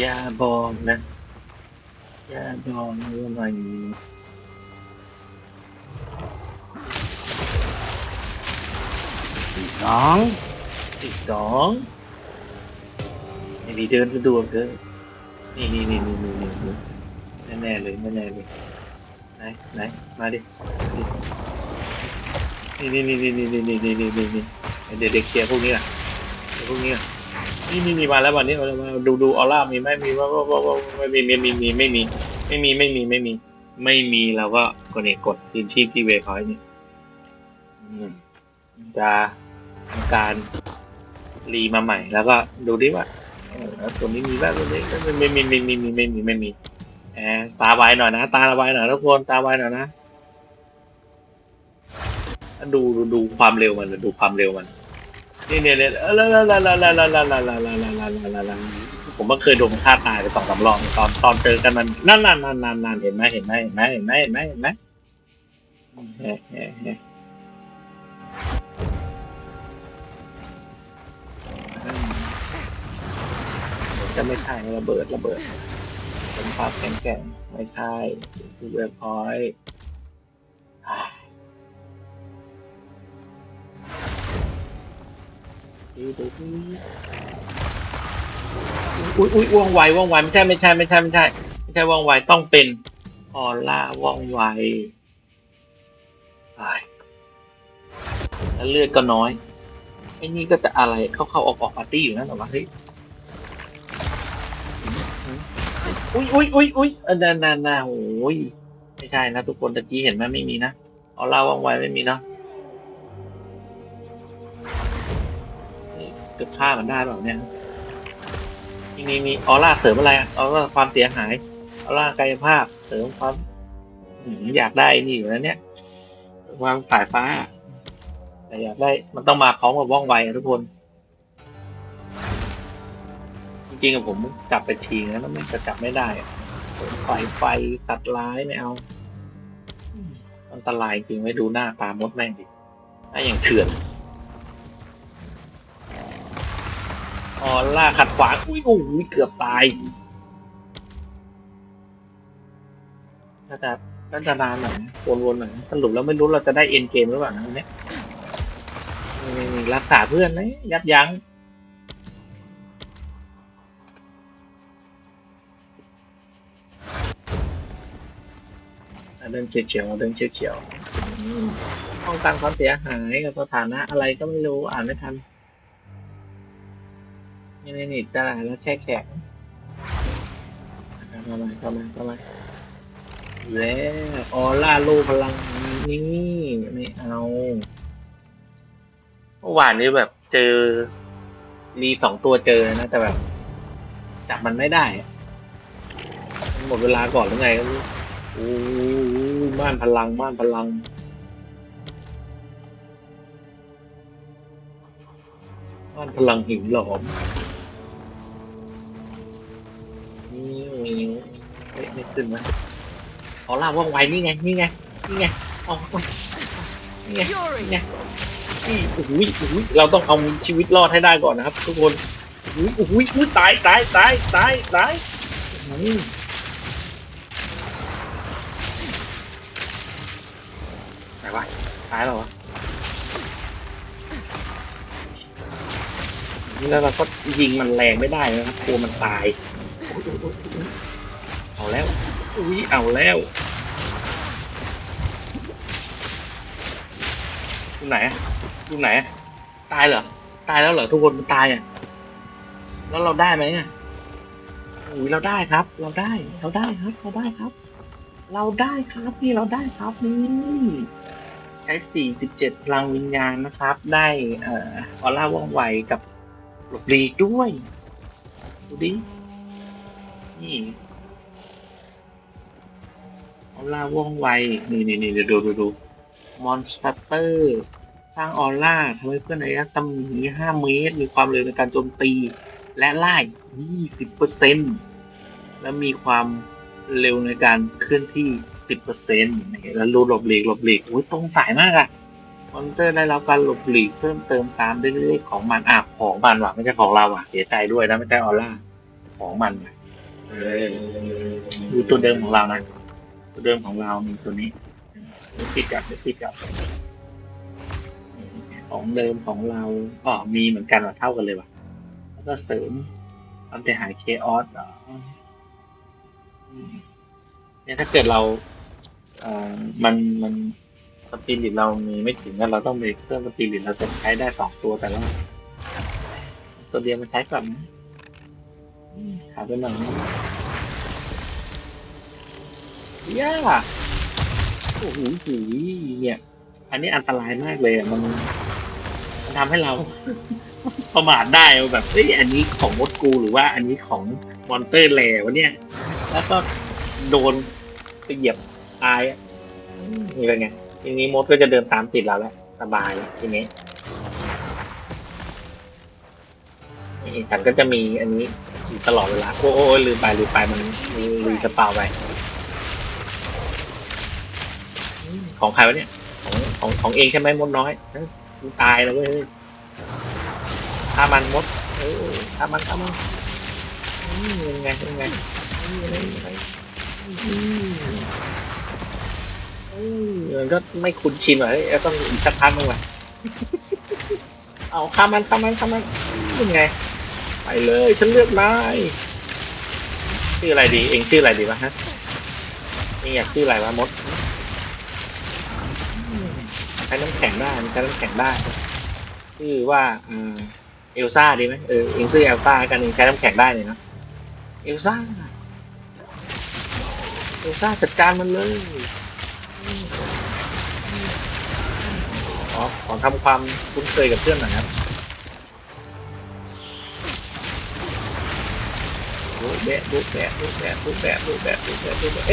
อย่าบอกนะ อย่าบอกนะว่ามันที่สองที่สองไอ้นี่เดินสะดวกเกินนี่นี่นี่นี่นี่นี่นี่แน่ๆเลยแน่ๆเลยไหนไหนมาดินี่นี่นี่นี่นี่นี่นี่นี่นี่นี่เดี๋ยวเด็กเคลียร์พวกนี้อะเดี๋ยวพวกนี้อะ นี่มีมีมาแล้ววันนี้ดูดูออร่ามีไหมมีว่าว่าว่าไม่มีไม่มีไม่มีไม่มีไม่มีไม่มี ไม่มีเราก็กดเอกดทีนชีพที่เวคอยเนี่ยจะทำการรีมาใหม่ แล้วก็ดูดิว่าตัวนี้มีบ้างตัวนี้ไม่มีไม่มีไม่มีไม่มีแอตาไวหน่อยนะ ตาระไวหน่อยทุกคนตาไวหน่อยนะดูดูความเร็วมันดูความเร็วมัน นี่เนี่ยเนี่ยลาลาลาลาลาลาลาลาลาลาลาลาลาลาลาผมก็เคยโดนฆ่าตายไปสองสามรอบตอนตอนเจอกันมันนั่นนั่นนั่นนั่นนั่นเห็นไหมเห็นไหมเห็นไหมเห็นไหมเห็นไหมเห็นไหมเฮ้เฮ้เฮ้จะไม่ใช่ระเบิดระเบิดเป็นภาพแข็งแกร่งไม่ใช่คือเวฟพอยต์ อุ้ยอุ้ยว่องไวว่องไวไม่ใช่ไม่ใช่ไม่ใช่ไม่ใช่ไม่ใช่ว่องไวต้องเป็นออร่าว่องไวไปแล้วเลือดก็น้อยไอ้นี่ก็จะอะไรเข้าเข้าออกออกปาร์ตี้อยู่นั่นหรอวะเฮ้ยอุ้ยอุ้ยอุ้ยอุ้ยออนานานาโอ้ยไม่ใช่นะทุกคนตะกี้เห็นไหมไม่มีนะออร่าว่องไวไม่มีเนาะ จะฆ่ามันได้เปล่าเนี่ยมีมีมีออร่าเสริมอะไรออร่าความเสียหายออร่ากายภาพเสริมความอยากได้นี่อยู่แล้วเนี่ยความสายฟ้า แต่อยากได้มันต้องมาพร้อมกับว่องไวทุกคน จริงๆผมจับไปทีนะแล้วมันจะจับไม่ได้ไฟไฟตัดร้ายไม่เอาอันตรายจริงไว้ดูหน้าตามดแม่งดิหน้าอย่างเถื่อน ออล่าขัดขวางอุ้ยโอ้ยเกือบตายน่าจะน่าจะนานหน่อยนวนๆหน่อยนสรุปแล้วไม่รู้เราจะได้เอ็นเกมหรือเปล่านะเนี่ยนี่รักษาเพื่อนนะยับยั้งอะเดินเฉียวๆเดินเฉียวๆอืมป้องกันความเสียหายกับสถานะอะไรก็ไม่รู้อ่านไม่ทัน นี่นี่นี่ตลาดแล้วแช่แข็งเข้ามาเข้ามาเข้ามาแล้วออร่าโลพลังนี่ไม่เอาเมื่อวานนี้แบบเจอรีสองตัวเจอนะ แต่แบบ จับมันไม่ได้หมดเวลาก่อนหรือไงก็โอ้โหม่านพลังม่านพลังม่านพลังหินหลอม ไม่ขึ้นนะขอลาว่องไวนี่ไงนี่ไงนี่ไงเอาเอานี่ไงนี่ไงนี่โอ้โหโอ้โหเราต้องเอาชีวิตรอดให้ได้ก่อนนะครับ ทุกคนโอ้โหโอ้โหอุ๊ยตายตายตายตายตายไหนวะตายแล้ววะนี่แล้วเราก็ยิงมันแรงไม่ได้นะครับกลัวมันตาย เอาแล้ว อุ้ยเอาแล้วอยู่ไหนอยู่ไหน ตายเหรอ ตายแล้วเหรอทุกคนมันตายอะ แล้วเราได้ไหมอะอุ้ยเราได้ครับ เราได้ เราได้ครับ เราได้ครับ เราได้ครับพี่เราได้ครับนี่ใช้สี่สิบเจ็ดพลังวิญญาณนะครับ ได้เอ่อออร่าว่องไวกับหลบหลีกด้วยดูดินี่ ออร่าว่องไว นี่นี่นี่เดี๋ยวดูดูดูมอนสเตอร์สร้างออร่าทำให้เพื่อนในระยะรัศมี5เมตร มีความเร็วในการโจมตี และไล่20%และมีความเร็วในการเคลื่อนที่10%นี่แล้วรูหลบหลีกหลบหลีกโอ้ยตรงสายมากอะมอนสเตอร์ได้รับการหลบหลีกเพิ่มเติมตามด้วยเลขของมันอะของมันว่ะไม่ใช่ของเราอะเสียใจด้วยนะไม่ใช่ออร่าของมันดูตัวเดิมของเรานะ เดิมของเรามีตัวนี้ปิดกับปิดกับของเดิมของเราอ๋อมีเหมือนกันว่ะเท่ากันเลยว่ะ แล้วก็เสริมความเสียหายเคออสอ๋ออืมเนี่ยถ้าเกิดเราเอ่อมันมันสปิริตเรามีไม่ถึงแล้วเราต้องไปเพิ่มสปิริตเราจะใช้ได้สองตัวแต่ว่าตัวเดียวมันใช้ก่อนนะอืมขาดไปหน่อยนะ ย่าโอ้โหหูยเนี่ย อันนี้อันตรายมากเลยอะมันมันทำให้เรา ประมาทได้ว่าแบบเฮ้ยอันนี้ของมดกูหรือว่าอันนี้ของมอนเตอร์แลวะเนี่ย แล้วก็โดนไปเหยียบตายอะอืมนี่เป็นไงทีนี้มดก็จะเดินตามติดเราแล้วสบายแล้วทีนี้นี่ฉันก็จะมีอันนี้อยู่ตลอดเวลาโอ้โอ้โอ้ลืมไปลืมไปมันมีรีสปาวไปอืม ของใครวะเนี่ย ของของของเองใช่ไหมมดน้อยเอ้ยกูตายแล้วเว้ยเฮ้ามันมดเออฆ่ามันฆ่ามันยังไงยังไงมยังไงอืมอืมมันก็ไม่คุ้นชินว่ะเฮ้ยต้องอีกสักพักนึงว่ะเอาฆ่ามันฆ่ามันฆ่ามันยังไง ไปเลย ฉันเลือกนายชื่ออะไรดี เองชื่ออะไรดีวะฮะเองอยากชื่ออะไรวะมด ช้น้ำแข็งได้ใช้น้ำแข็งได้ชื่อว่าเอลซ่าดีไหมเออเองชื่อเอลซ่ากันเองใช้น้ำแข็งได้เลยนะเอลซ่าเอลซ่าจัดการมันเลยขอขอทำความคุ้นเคยกับเพื่อนหน่อยครับรูปแบบรูปแบบรูปแบบรูปแบบรูปแบบรูปแบบรูปแบบเอ๊ะ